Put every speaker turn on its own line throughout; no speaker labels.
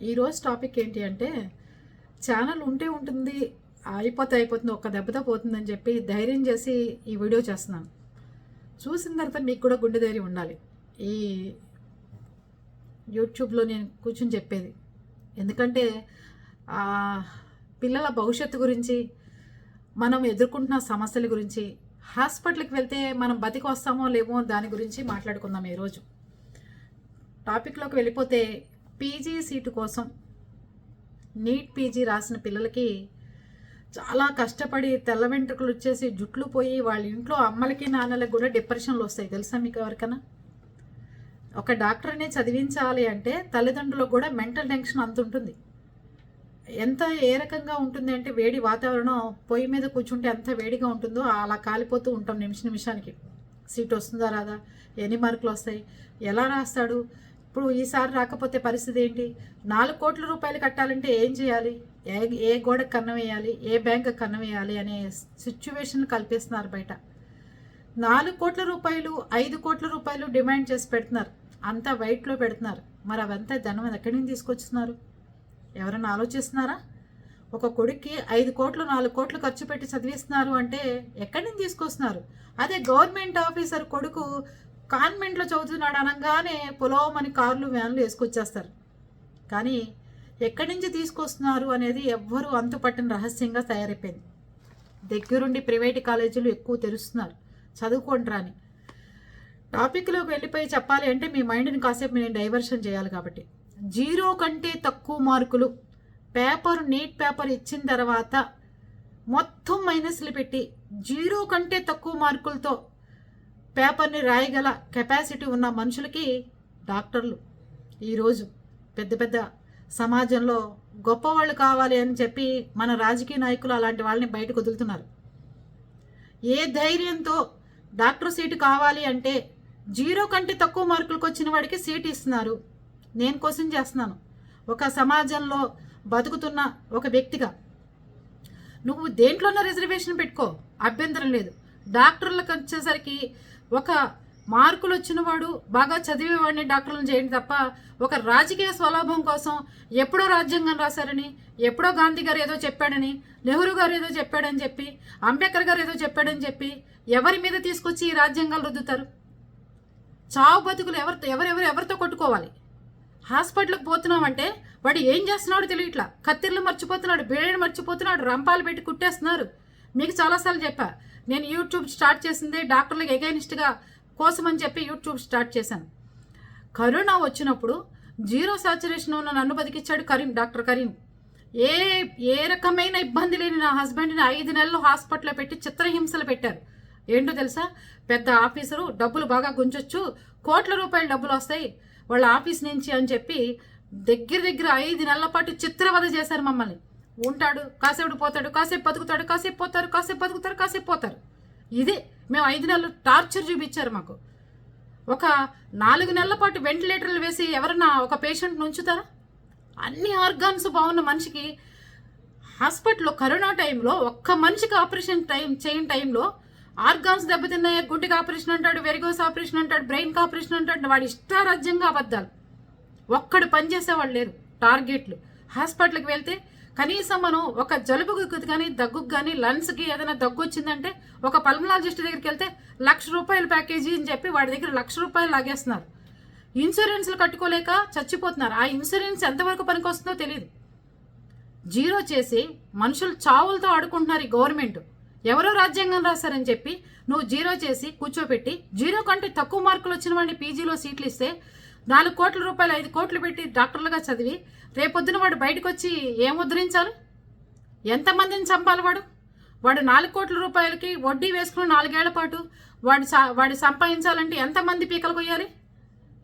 ఈరోజు టాపిక్ ఏంటి అంటే ఛానల్ ఉంటే ఉంటుంది అయిపోతే అయిపోతుంది ఒక్క దెబ్బతో పోతుందని చెప్పి ధైర్యం చేసి ఈ వీడియో చేస్తున్నాను. చూసిన తర్వాత మీకు కూడా గుండె ధైర్యం ఉండాలి. ఈ యూట్యూబ్లో నేను కూర్చొని చెప్పేది. ఎందుకంటే పిల్లల భవిష్యత్తు గురించి మనం ఎదుర్కొంటున్న సమస్యల గురించి హాస్పిటల్కి వెళ్తే మనం బతికి వస్తామో లేమో దాని గురించి మాట్లాడుకుందాం ఈరోజు. టాపిక్లోకి వెళ్ళిపోతే పీజీ సీటు కోసం నీట్ పీజీ రాసిన పిల్లలకి చాలా కష్టపడి తెల్ల వెంట్రుకలు వచ్చేసి జుట్లు పోయి వాళ్ళ ఇంట్లో అమ్మలకి నాన్నలకి కూడా డిప్రెషన్లు వస్తాయి. తెలుసా మీకు ఎవరికైనా? ఒక డాక్టర్ని చదివించాలి అంటే తల్లిదండ్రులకు కూడా మెంటల్ టెన్షన్ అంత ఉంటుంది. ఎంత ఏ రకంగా ఉంటుంది అంటే వేడి వాతావరణం పొయ్యి మీద కూర్చుంటే ఎంత వేడిగా ఉంటుందో అలా కాలిపోతూ ఉంటాం నిమిష నిమిషానికి. సీట్ వస్తుందా రాదా? ఎన్ని మార్కులు వస్తాయి? ఎలా రాస్తాడు? ఇప్పుడు ఈసారి రాకపోతే పరిస్థితి ఏంటి? నాలుగు కోట్ల రూపాయలు కట్టాలంటే ఏం చేయాలి? ఏ ఏ గోడకు కన్నం వేయాలి? ఏ బ్యాంకు కన్నం వేయాలి అనే సిచ్యువేషన్ కల్పిస్తున్నారు బయట. నాలుగు కోట్ల రూపాయలు ఐదు కోట్ల రూపాయలు డిమాండ్ చేసి పెడుతున్నారు. అంతా వైట్లో పెడుతున్నారు. మరి అవంతా ధనం ఎక్కడి నుంచి తీసుకొచ్చుతున్నారు? ఎవరైనా ఆలోచిస్తున్నారా? ఒక కొడుక్కి ఐదు కోట్లు నాలుగు కోట్లు ఖర్చు పెట్టి చదివిస్తున్నారు అంటే ఎక్కడి నుంచి తీసుకొస్తున్నారు? అదే గవర్నమెంట్ ఆఫీసర్ కొడుకు కాన్వెంట్లో చదువుతున్నాడు అనగానే పొలోమని కార్లు వ్యాన్లు వేసుకొచ్చేస్తారు. కానీ ఎక్కడి నుంచి తీసుకొస్తున్నారు అనేది ఎవ్వరూ అంతుపట్టని రహస్యంగా తయారైపోయింది. దగ్గరుండి ప్రైవేట్ కాలేజీలు ఎక్కువ తెరుస్తున్నారు. చదువుకోండి రాని. టాపిక్లోకి వెళ్ళిపోయి చెప్పాలి అంటే మీ మైండ్ని కాసేపు నేను డైవర్షన్ చేయాలి కాబట్టి. జీరో కంటే తక్కువ మార్కులు పేపర్ నీట్ పేపర్ ఇచ్చిన తర్వాత మొత్తం మైనస్లు పెట్టి జీరో కంటే తక్కువ మార్కులతో పేపర్ని రాయగల కెపాసిటీ ఉన్న మనుషులకి డాక్టర్లు. ఈరోజు పెద్ద పెద్ద సమాజంలో గొప్పవాళ్ళు కావాలి అని చెప్పి మన రాజకీయ నాయకులు అలాంటి వాళ్ళని బయటకు వదులుతున్నారు. ఏ ధైర్యంతో డాక్టర్ సీటు కావాలి అంటే జీరో కంటే తక్కువ మార్కులకు వచ్చిన వాడికి సీట్ ఇస్తున్నారు. నేను క్వశ్చన్ చేస్తున్నాను. ఒక సమాజంలో బతుకుతున్న ఒక వ్యక్తిగా నువ్వు దేంట్లోనో రిజర్వేషన్ పెట్టుకో అభ్యంతరం లేదు. డాక్టర్లకు వచ్చేసరికి ఒక మార్కులు వచ్చినవాడు బాగా చదివేవాడిని డాక్టర్లను చేయండి తప్ప ఒక రాజకీయ స్వలాభం కోసం ఎప్పుడో రాజ్యాంగం రాశారని ఎప్పుడో గాంధీ గారు ఏదో చెప్పాడని నెహ్రూ గారు ఏదో చెప్పాడని చెప్పి అంబేద్కర్ గారు ఏదో చెప్పాడని చెప్పి ఎవరి మీద తీసుకొచ్చి ఈ రాజ్యాంగాలు రుద్దుతారు? చావు బతుకులు ఎవరితో ఎవరెవరు ఎవరితో కొట్టుకోవాలి? హాస్పిటల్కి పోతున్నామంటే వాడు ఏం చేస్తున్నాడో తెలియట్లా. కత్తిర్లు మర్చిపోతున్నాడు బేడీలు మర్చిపోతున్నాడు రంపాలు పెట్టి కుట్టేస్తున్నారు. మీకు చాలాసార్లు చెప్పా నేను యూట్యూబ్ స్టార్ట్ చేసిందే డాక్టర్లకు ఎగైనిస్ట్గా కోసం అని చెప్పి యూట్యూబ్ స్టార్ట్ చేశాను. కరోనా వచ్చినప్పుడు జీరో సాచురేషన్ ఉన్న నన్ను బతికిచ్చాడు కరీం డాక్టర్ కరీం. ఏ ఏ రకమైన ఇబ్బంది లేని నా హస్బెండ్ని ఐదు నెలలు హాస్పిటల్లో పెట్టి చిత్రహింసలు పెట్టారు. ఏంటో తెలుసా? పెద్ద ఆఫీసరు డబ్బులు బాగా గుంజొచ్చు కోట్ల రూపాయల డబ్బులు వస్తాయి వాళ్ళ ఆఫీస్ నుంచి అని చెప్పి దగ్గర దగ్గర ఐదు నెలల పాటు చిత్రవద చేశారు మమ్మల్ని. ఉంటాడు కాసేపు పోతాడు కాసేపు బతుకుతాడు కాసేపు పోతారు కాసేపు బతుకుతారు కాసేపు పోతారు. ఇదే మేము ఐదు నెలలు టార్చర్ చూపించారు మాకు. ఒక నాలుగు నెలల పాటు వెంటిలేటర్లు వేసి ఎవరన్నా ఒక పేషెంట్ను ఉంచుతారా? అన్ని ఆర్గాన్స్ బాగున్న మనిషికి హాస్పిటల్లో కరోనా టైంలో ఒక్క మనిషికి ఆపరేషన్ టైం చేయని టైంలో ఆర్గాన్స్ దెబ్బతిన్నాయి? గుండెకి ఆపరేషన్ అంటాడు వెరిగోస్ ఆపరేషన్ అంటాడు బ్రెయిన్కి ఆపరేషన్ అంటాడు వాడి ఇష్టారాజ్యంగా అబద్ధాలు. ఒక్కడు పనిచేసేవాళ్ళు లేరు టార్గెట్లు. హాస్పిటల్కి వెళ్తే కనీసం మనం ఒక జలుబుకు కానీ దగ్గుకు కానీ లంగ్స్కి ఏదైనా దగ్గు వచ్చిందంటే ఒక పల్మనాలజిస్ట్ దగ్గరికి వెళ్తే లక్ష రూపాయల ప్యాకేజీ అని చెప్పి వాడి దగ్గర లక్ష రూపాయలు లాగేస్తున్నారు. ఇన్సూరెన్స్లు కట్టుకోలేక చచ్చిపోతున్నారు. ఆ ఇన్సూరెన్స్ ఎంతవరకు పనికొస్తుందో తెలియదు జీరో చేసి మనుషులు చావులతో ఆడుకుంటున్నారు ఈ గవర్నమెంట్. ఎవరో రాజ్యాంగం రాశారని చెప్పి నువ్వు జీరో చేసి కూర్చోపెట్టి జీరో కంటే తక్కువ మార్కులు వచ్చిన వాడిని పీజీలో సీట్లు ఇస్తే నాలుగు కోట్ల రూపాయలు ఐదు కోట్లు పెట్టి డాక్టర్లుగా చదివి రేపొద్దున వాడు బయటకు వచ్చి ఏం ముద్రించాలి ఎంతమందిని చంపాలి వాడు? వాడు నాలుగు కోట్ల రూపాయలకి వడ్డీ వేసుకుని నాలుగేళ్ళ పాటు వాడు సా- వాడు సంపాదించాలంటే ఎంతమంది పీకలు కొయ్యాలి?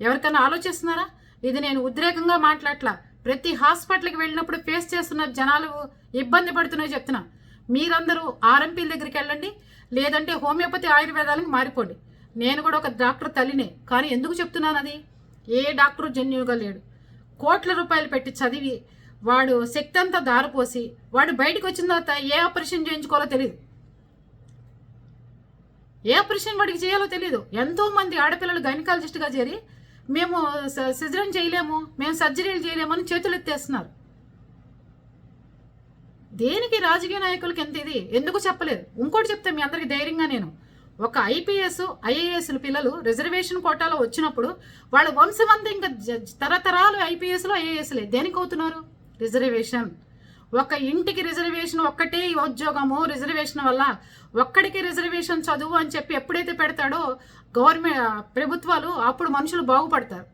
ఎవరికైనా ఆలోచిస్తున్నారా? ఇది నేను ఉద్రేకంగా మాట్లాడట్లా ప్రతి హాస్పిటల్కి వెళ్ళినప్పుడు ఫేస్ చేస్తున్న జనాలు ఇబ్బంది పడుతున్నాయి చెప్తున్నా. మీరందరూ ఆర్ఎంపీల దగ్గరికి వెళ్ళండి. లేదంటే హోమియోపతి ఆయుర్వేదాలకు మారిపోండి. నేను కూడా ఒక డాక్టర్ తల్లినే. కానీ ఎందుకు చెప్తున్నాను అది ఏ డాక్టరు జెన్యుగా లేడు. కోట్ల రూపాయలు పెట్టి చదివి వాడు శక్తి అంతా దారిపోసి వాడు బయటకు వచ్చిన తర్వాత ఏ ఆపరేషన్ చేయించుకోవాలో తెలియదు ఏ ఆపరేషన్ వాడికి చేయాలో తెలియదు ఎంతోమంది ఆడపిల్లలు గైనకాలజిస్ట్గా చేరి మేము సిజరన్ చేయలేము మేము సర్జరీలు చేయలేము అని చేతులు ఎత్తేస్తున్నారు. దేనికి రాజకీయ నాయకులకి ఎంత ఇది? ఎందుకు చెప్పలేదు? ఇంకోటి చెప్తే మీ అందరికి ధైర్యంగా నేను. ఒక ఐపీఎస్ ఐఏఎస్ల పిల్లలు రిజర్వేషన్ కోటాలో వచ్చినప్పుడు వాళ్ళ వంశమంతా ఇంకా తరతరాలు ఐపీఎస్లు ఐఏఎస్లే దేనికి అవుతున్నారు? రిజర్వేషన్. ఒక ఇంటికి రిజర్వేషన్ ఒక్కటే ఈ ఉద్యోగము. రిజర్వేషన్ వల్ల ఒక్కడికి రిజర్వేషన్ చదువు అని చెప్పి ఎప్పుడైతే పెడతాడో గవర్నమెంట్ ప్రభుత్వాలు అప్పుడు మనుషులు బాగుపడతారు.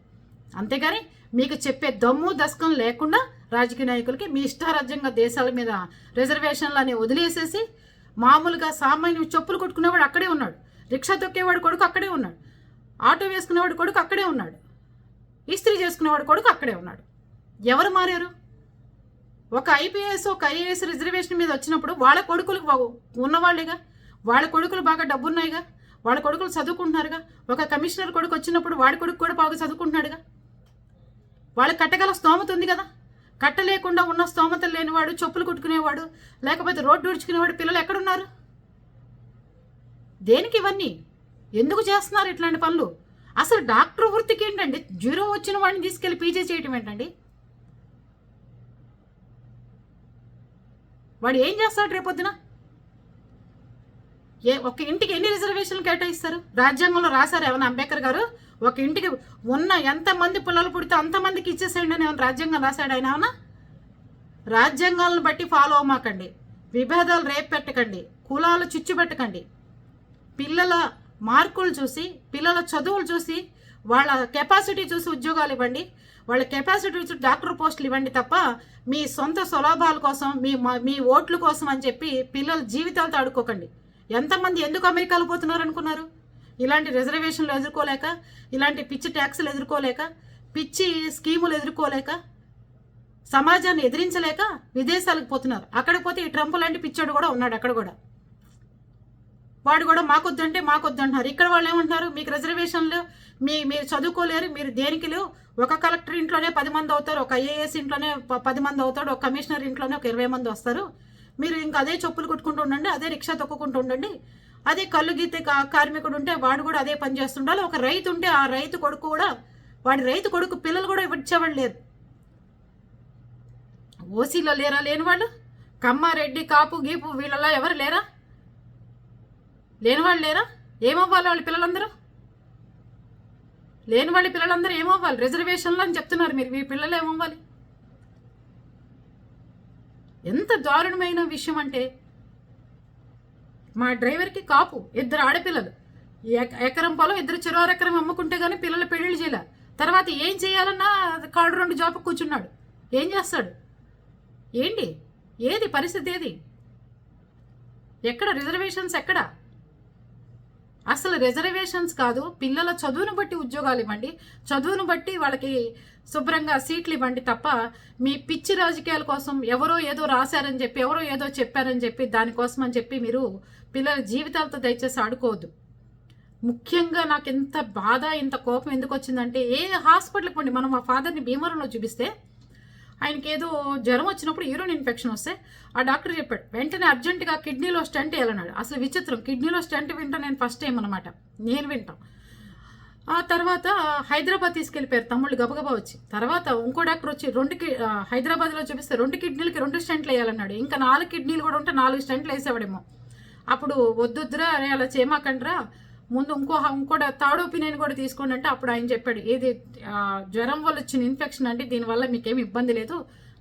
అంతేగాని మీకు చెప్పే దమ్ము దశకం లేకుండా రాజకీయ నాయకులకి మీ ఇష్టారాజ్యంగా దేశాల మీద రిజర్వేషన్లు అని వదిలేసేసి మామూలుగా సామాన్యుడు చెప్పులు కొట్టుకునేవాడు అక్కడే ఉన్నాడు. రిక్షా తొక్కేవాడు కొడుకు అక్కడే ఉన్నాడు. ఆటో వేసుకునేవాడు కొడుకు అక్కడే ఉన్నాడు. ఇస్త్రీ చేసుకునేవాడు కొడుకు అక్కడే ఉన్నాడు. ఎవరు మారారు? ఒక ఐపీఎస్ ఒక ఐఏఎస్ రిజర్వేషన్ మీద వచ్చినప్పుడు వాళ్ళ కొడుకులు బాగు- ఉన్నవాళ్ళేగా? వాళ్ళ కొడుకులు బాగా డబ్బున్నాయిగా? వాళ్ళ కొడుకులు చదువుకుంటున్నారుగా? ఒక కమిషనర్ కొడుకు వచ్చినప్పుడు వాడి కొడుకు కూడా బాగా చదువుకుంటున్నాడుగా? వాళ్ళకి కట్టగల స్తోమత ఉంది కదా? కట్టలేకుండా ఉన్న స్తోమత లేనివాడు చెప్పులు కుట్టుకునేవాడు లేకపోతే రోడ్డు ఉడుచుకునేవాడు పిల్లలు ఎక్కడున్నారు? దేనికి ఇవన్నీ? ఎందుకు చేస్తున్నారు ఇట్లాంటి పనులు? అసలు డాక్టర్ వృత్తికి ఏంటండి? జీరో వచ్చిన వాడిని తీసుకెళ్ళి పీజీ చేయటం ఏంటండి? వాడు ఏం చేస్తాడు రేపొద్దున? ఏ ఒక ఇంటికి ఎన్ని రిజర్వేషన్లు కేటాయిస్తారు? రాజ్యాంగంలో రాశారు ఏమైనా అంబేద్కర్ గారు? ఒక ఇంటికి ఉన్న ఎంతమంది పిల్లలు పుడితే అంతమందికి ఇచ్చేసేయండి అని ఏమైనా రాజ్యాంగం రాశాడు ఆయన ఏమన్నా? రాజ్యాంగాలను బట్టి ఫాలో అవ్వమాకండి. విభేదాలు రేపు పెట్టకండి. కులాలు చిచ్చు పెట్టకండి. పిల్లల మార్కులు చూసి పిల్లల చదువులు చూసి వాళ్ళ కెపాసిటీ చూసి ఉద్యోగాలు ఇవ్వండి. వాళ్ళ కెపాసిటీ చూసి డాక్టర్ పోస్టులు ఇవ్వండి తప్ప మీ సొంత స్వలాభాల కోసం మీ మ- మీ ఓట్ల కోసం అని చెప్పి పిల్లల జీవితాలతో ఆడుకోకండి. ఎంతమంది ఎందుకు అమెరికాలో పోతున్నారు అనుకున్నారు? ఇలాంటి రిజర్వేషన్లు ఎదుర్కోలేక ఇలాంటి పిచ్చి ట్యాక్సులు ఎదుర్కోలేక పిచ్చి స్కీములు ఎదుర్కోలేక సమాజాన్ని ఎదిరించలేక విదేశాలకు పోతున్నారు. అక్కడికి పోతే ఈ ట్రంప్ లాంటి పిచ్చోడు కూడా ఉన్నాడు అక్కడ కూడా. వాడు కూడా మాకొద్దంటే మాకొద్దంటున్నారు. ఇక్కడ వాళ్ళు ఏమంటున్నారు? మీకు రిజర్వేషన్లు మీ మీరు చదువుకోలేరు మీరు దేనికి లేవు. ఒక కలెక్టర్ ఇంట్లోనే పది మంది అవుతారు ఒక ఐఏఎస్ ఇంట్లోనే పది మంది అవుతాడు ఒక కమిషనర్ ఇంట్లోనే ఒక ఇరవై మంది వస్తారు. మీరు ఇంకా అదే చెప్పులు కొట్టుకుంటూ ఉండండి అదే రిక్షా తొక్కుకుంటూ ఉండండి. అదే కళ్ళు గీతే కార్మికుడు ఉంటే వాడు కూడా అదే పని చేస్తుండాలి. ఒక రైతు ఉంటే ఆ రైతు కొడుకు కూడా వాడి రైతు కొడుకు పిల్లలు కూడా ఇచ్చేవాళ్ళు లేరు. ఓసీలో లేరా లేని వాళ్ళు? కమ్మారెడ్డి కాపు గీపు వీళ్ళలా ఎవరు లేరా? లేని వాళ్ళు లేరా? ఏమవ్వాలి వాళ్ళ పిల్లలందరూ? లేని వాళ్ళ పిల్లలందరూ ఏమవ్వాలి? రిజర్వేషన్లు అని చెప్తున్నారు మీరు. మీ పిల్లలు ఏమవ్వాలి? ఎంత దారుణమైన విషయం అంటే మా డ్రైవర్కి కాపు ఇద్దరు ఆడపిల్లలు. ఎక- ఎకరం పొలం ఇద్దరు చెరువు ఎకరం అమ్ముకుంటే కానీ పిల్లలు పెళ్ళిళ్ళు చేయలే. తర్వాత ఏం చేయాలన్నా కాడు రెండు జాబ్ కూర్చున్నాడు. ఏం చేస్తాడు? ఏంటి? ఏది? పరిస్థితి ఏది? ఎక్కడ? రిజర్వేషన్స్ ఎక్కడ? అసలు రిజర్వేషన్స్ కాదు. పిల్లల చదువును బట్టి ఉద్యోగాలు ఇవ్వండి. చదువును బట్టి వాళ్ళకి శుభ్రంగా సీట్లు ఇవ్వండి తప్ప మీ పిచ్చి రాజకీయాల కోసం ఎవరో ఏదో రాశారని చెప్పి ఎవరో ఏదో చెప్పారని చెప్పి దానికోసం అని చెప్పి మీరు పిల్లల జీవితాలతో దయచేసి ఆడుకోవద్దు. ముఖ్యంగా నాకు ఎంత బాధ ఇంత కోపం ఎందుకు వచ్చిందంటే ఏ హాస్పిటల్కి పోండి. మనం మా ఫాదర్ని భీమవరంలో చూపిస్తే ఆయనకి ఏదో జ్వరం వచ్చినప్పుడు యూరిన్ ఇన్ఫెక్షన్ వస్తే ఆ డాక్టర్ చెప్పాడు వెంటనే అర్జెంటుగా కిడ్నీలో స్టంట్ వేయాలన్నాడు. అసలు విచిత్రం. కిడ్నీలో స్టంట్ వింటా నేను ఫస్ట్ టైం అనమాట నేను వింటాం. ఆ తర్వాత హైదరాబాద్ తీసుకెళ్ళిపోయారు తమ్ముళ్ళు గబగబా వచ్చి. తర్వాత ఇంకో డాక్టర్ వచ్చి రెండు కి హైదరాబాద్లో చూపిస్తే రెండు కిడ్నీలకి రెండు స్టంట్లు వేయాలన్నాడు. ఇంకా నాలుగు కిడ్నీలు కూడా ఉంటే నాలుగు స్టంట్లు వేసేవాడేమో. అప్పుడు వద్దొద్దురా అరే అలా చేయమాకండ్రా. ముందు ఇంకో ఇంకో థర్డ్ ఒపీనియన్ కూడా తీసుకోండి అంటే అప్పుడు ఆయన చెప్పాడు ఏది జ్వరం వల్ల వచ్చిన ఇన్ఫెక్షన్ అంటే దీనివల్ల మీకేమి ఇబ్బంది లేదు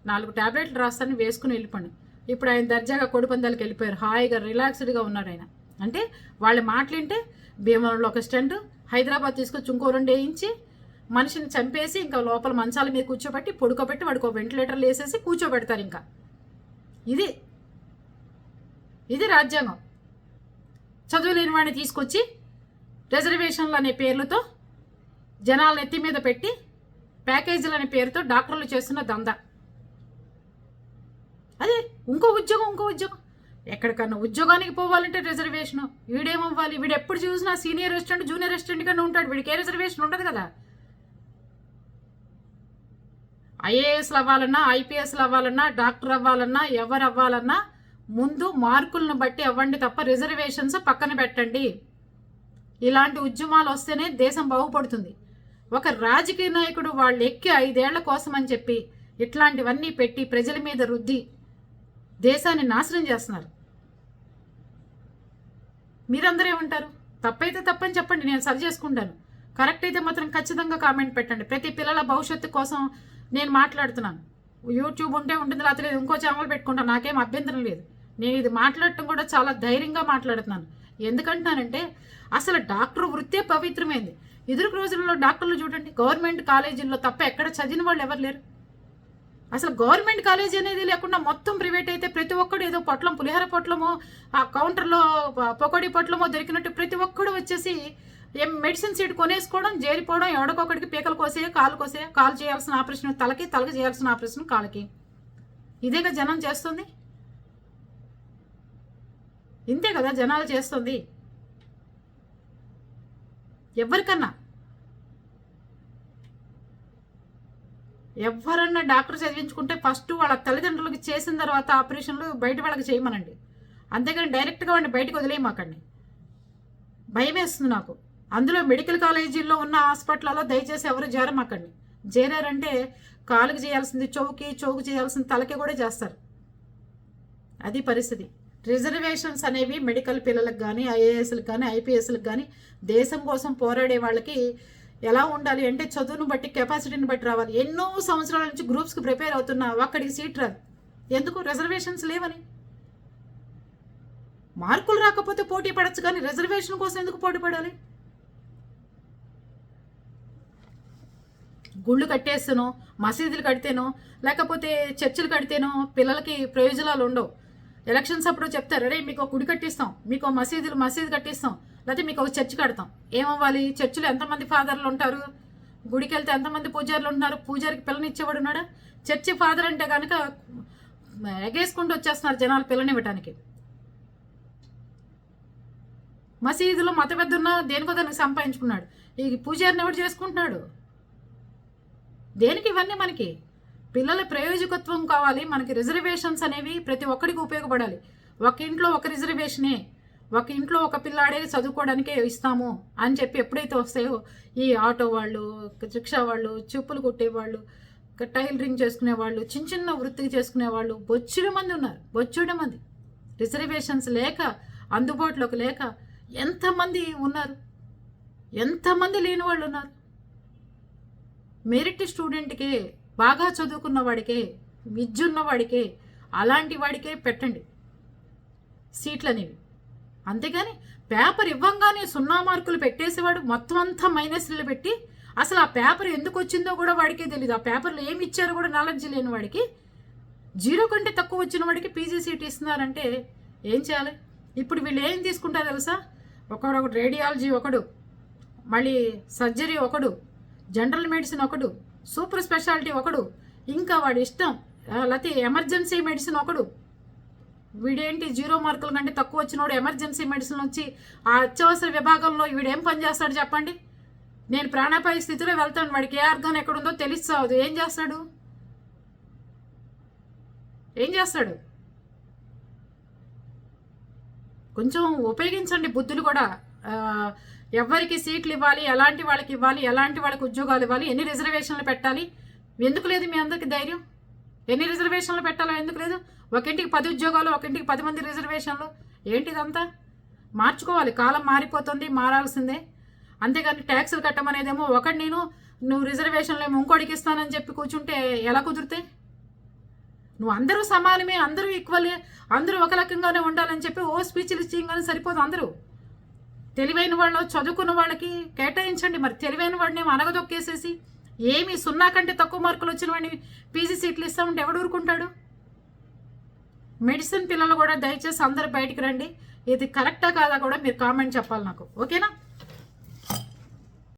నాలుగు టాబ్లెట్లు రాస్తాను వేసుకుని వెళ్ళిపోండి. ఇప్పుడు ఆయన దర్జాగా కొడిపందాలకు వెళ్ళిపోయారు హాయిగా రిలాక్స్డ్గా ఉన్నారు ఆయన. అంటే వాళ్ళ మాటలింటే భీమవరంలో ఒక స్టెంట్ హైదరాబాద్ తీసుకొచ్చి ఇంకో రెండు వేయించి మనిషిని చంపేసి ఇంకా లోపల మంచాల మీద కూర్చోబెట్టి పొడుకోబెట్టి వాడికి ఒక వెంటిలేటర్లు వేసేసి కూర్చోబెడతారు ఇంకా. ఇది ఇది రాజ్యాంగం. చదువు లేని వాడిని తీసుకొచ్చి రిజర్వేషన్లు అనే పేర్లతో జనాలను ఎత్తి మీద పెట్టి ప్యాకేజీలు అనే పేరుతో డాక్టర్లు చేస్తున్న దంద. అదే ఇంకో ఉద్యోగం ఇంకో ఉద్యోగం. ఎక్కడికన్నా ఉద్యోగానికి పోవాలంటే రిజర్వేషన్. వీడేమవ్వాలి వీడు ఎప్పుడు చూసినా సీనియర్ రెస్టారెంట్ జూనియర్ రెస్టారెంట్ కన్నా ఉంటాడు. వీడికి ఏ రిజర్వేషన్ ఉండదు కదా. ఐఏఎస్లు అవ్వాలన్నా ఐపీఎస్లు అవ్వాలన్నా డాక్టర్ అవ్వాలన్నా ఎవరు అవ్వాలన్నా ముందు మార్కులను బట్టి అవ్వండి తప్ప రిజర్వేషన్స్ పక్కన పెట్టండి. ఇలాంటి ఉద్యమాలు వస్తేనే దేశం బాగుపడుతుంది. ఒక రాజకీయ నాయకుడు వాళ్ళు ఎక్కి ఐదేళ్ళ కోసం అని చెప్పి ఇట్లాంటివన్నీ పెట్టి ప్రజల మీద రుద్ది దేశాన్ని నాశనం చేస్తున్నారు. మీరందరే ఉంటారు తప్పైతే తప్పని చెప్పండి నేను సరి చేసుకుంటాను. కరెక్ట్ అయితే మాత్రం ఖచ్చితంగా కామెంట్ పెట్టండి. ప్రతి పిల్లల భవిష్యత్తు కోసం నేను మాట్లాడుతున్నాను. యూట్యూబ్ ఉంటే ఉంటుంది లేకపోతే ఇంకో ఛానల్ పెట్టుకుంటాను నాకేం అభ్యంతరం లేదు. నేను ఇది మాట్లాడటం కూడా చాలా ధైర్యంగా మాట్లాడుతున్నాను. ఎందుకంటున్నానంటే అసలు డాక్టర్ వృత్తే పవిత్రమైంది. ఎదురు రోజుల్లో డాక్టర్లు చూడండి గవర్నమెంట్ కాలేజీల్లో తప్ప ఎక్కడ చదివిన వాళ్ళు ఎవరు లేరు. అసలు గవర్నమెంట్ కాలేజీ అనేది లేకుండా మొత్తం ప్రైవేట్ అయితే ప్రతి ఒక్కడు ఏదో పొట్లం పులిహోర పొట్లమో ఆ కౌంటర్లో పొకోడీ పకోడీ పొట్లమో దొరికినట్టు ప్రతి ఒక్కడు వచ్చేసి ఏం మెడిసిన్ సీట్ కొనేసుకోవడం చేరిపోవడం ఎవడికొకడికి పీకలు కోసే కాలు కోసే కాలు చేయాల్సిన ఆపరేషన్ తలకి తలకి చేయాల్సిన ఆపరేషన్ కాళ్ళకి. ఇదేగా జనం చేస్తుంది? ఇంతే కదా జనాలు చేస్తుంది. ఎవరికన్నా. ఎవరన్నా డాక్టర్ చదివించుకుంటే ఫస్ట్ వాళ్ళ తల్లిదండ్రులకి చేసిన తర్వాత ఆపరేషన్లు బయట వాళ్ళకి చేయమనండి. అంతేగాని డైరెక్ట్గా వాడిని బయటకు వదిలేయమాకండి భయం వేస్తుంది నాకు. అందులో మెడికల్ కాలేజీల్లో ఉన్న హాస్పిటల్లో దయచేసి ఎవరు చేరమాకండి చేరారంటే కాలుకి చేయాల్సింది చౌకి చౌకు చేయాల్సింది తలకి కూడా చేస్తారు. అది పరిస్థితి. రిజర్వేషన్స్ అనేవి మెడికల్ పిల్లలకు కానీ ఐఏఎస్లకు కానీ ఐపీఎస్లకు కానీ దేశం కోసం పోరాడే వాళ్ళకి ఎలా ఉండాలి అంటే చదువును బట్టి కెపాసిటీని బట్టి రావాలి. ఎన్నో సంవత్సరాల నుంచి గ్రూప్స్కి ప్రిపేర్ అవుతున్నా అక్కడికి సీట్ రాదు. ఎందుకు? రిజర్వేషన్స్ లేవని. మార్కులు రాకపోతే పోటీ పడచ్చు కానీ రిజర్వేషన్ కోసం ఎందుకు పోటీ పడాలి? గుళ్ళు కట్టేస్తాను మసీదులు కడితేనో లేకపోతే చర్చిలు కడితేనో పిల్లలకి ప్రయోజనాలు ఉండవు. ఎలక్షన్స్ అప్పుడు చెప్తారు అరే మీకు ఒక గుడి కట్టిస్తాం మీకు మసీదులు మసీదు కట్టిస్తాం లేకపోతే మీకు ఒక చర్చ్ కడతాం. ఏమవ్వాలి? చర్చిలో ఎంతమంది ఫాదర్లు ఉంటారు? గుడికి వెళ్తే ఎంతమంది పూజారులు ఉంటున్నారు? పూజారికి పిల్లనిచ్చేవాడు ఉన్నాడా? చర్చి ఫాదర్ అంటే కనుక ఎగేసుకుంటూ వచ్చేస్తున్నారు జనాలు పిల్లనివ్వటానికి మసీదులో మత పెద్దన్న దేనికో దానికి సంపాదించుకున్నాడు. ఈ పూజారిని ఎవడు చేసుకుంటున్నాడు? దేనికి ఇవన్నీ మనకి? పిల్లల ప్రయోజకత్వం కావాలి. మనకి రిజర్వేషన్స్ అనేవి ప్రతి ఒక్కడికి ఉపయోగపడాలి. ఒక ఇంట్లో ఒక రిజర్వేషనే. ఒక ఇంట్లో ఒక పిల్లాడే చదువుకోవడానికే ఇస్తాము అని చెప్పి ఎప్పుడైతే వస్తాయో ఈ ఆటో వాళ్ళు రిక్షా వాళ్ళు చెప్పులు కొట్టేవాళ్ళు టైలరింగ్ చేసుకునే వాళ్ళు చిన్న చిన్న వృత్తి చేసుకునే వాళ్ళు బొచ్చుడు మంది ఉన్నారు. బొచ్చుడు మంది. రిజర్వేషన్స్ లేక అందుబాటులోకి లేక ఎంతమంది ఉన్నారు? ఎంతమంది లేని వాళ్ళు ఉన్నారు? మెరిట్ స్టూడెంట్కే బాగా చదువుకున్న వాడికే విద్య ఉన్న వాడికే అలాంటి వాడికే పెట్టండి. సీట్లు అనేవి అంతేగాని పేపర్ ఇవ్వంగానే సున్నా మార్కులు పెట్టేసేవాడు మొత్తం అంతా మైనస్లు పెట్టి అసలు ఆ పేపర్ ఎందుకు వచ్చిందో కూడా వాడికే తెలియదు ఆ పేపర్లో ఏమి ఇచ్చారో కూడా నాలెడ్జ్ లేని వాడికి జీరో కంటే తక్కువ వచ్చిన వాడికి పీజీ సీట్ ఇస్తున్నారంటే ఏం చేయాలి? ఇప్పుడు వీళ్ళు ఏం తీసుకుంటారు తెలుసా? ఒకడు ఒకడు రేడియాలజీ ఒకడు మళ్ళీ సర్జరీ ఒకడు జనరల్ మెడిసిన్ ఒకడు సూపర్ స్పెషాలిటీ ఒకడు. ఇంకా వాడి ఇష్టం. లేకపోతే ఎమర్జెన్సీ మెడిసిన్ ఒకడు. వీడేంటి జీరో మార్కుల కంటే తక్కువ వచ్చినోడు ఎమర్జెన్సీ మెడిసిన్ వచ్చి ఆ అత్యవసర విభాగంలో వీడేం పని చేస్తాడు చెప్పండి? నేను ప్రాణాపాయ స్థితిలో వెళ్తాను. వాడికి ఏ అర్థం ఎక్కడుందో తెలుస్తావు ఏం చేస్తాడు? ఏం చేస్తాడు? కొంచెం ఉపయోగించండి బుద్ధులు కూడా. ఎవరికి సీట్లు ఇవ్వాలి ఎలాంటి వాళ్ళకి ఇవ్వాలి ఎలాంటి వాళ్ళకి ఉద్యోగాలు ఇవ్వాలి ఎన్ని రిజర్వేషన్లు పెట్టాలి? ఎందుకు లేదు మీ అందరికి ధైర్యం? ఎన్ని రిజర్వేషన్లు పెట్టాలో ఎందుకు లేదు? ఒకింటికి పది ఉద్యోగాలు ఒకింటికి పది మంది రిజర్వేషన్లు. ఏంటి ఇదంతా మార్చుకోవాలి. కాలం మారిపోతుంది మారాల్సిందే. అంతేగాని ట్యాక్సులు కట్టమనేదేమో ఒకటి నేను నువ్వు రిజర్వేషన్లు ఏమో ఇంకోటికి ఇస్తానని చెప్పి కూర్చుంటే ఎలా కుదిరితే నువ్వు అందరూ సమానమే అందరూ ఈక్వల్ అందరూ ఒక రకంగానే ఉండాలని చెప్పి ఓ స్పీచ్లు ఇచ్చింగానే సరిపోదు అందరూ. తెలివైన వాళ్ళు చదువుకున్న వాళ్ళకి కేటాయించండి. మరి తెలివైన వాడిని అనగదొక్కేసేసి ఏమి సున్నా కంటే తక్కువ మార్కులు వచ్చిన వాడిని పీజీ సీట్లు ఇస్తామంటే ఎవడు ఊరుకుంటాడు? మెడిసిన్ పిల్లలు కూడా దయచేసి అందరు బయటికి రండి. ఇది కరెక్టా కాదా కూడా మీరు కామెంట్ చెప్పాలి నాకు. ఓకేనా?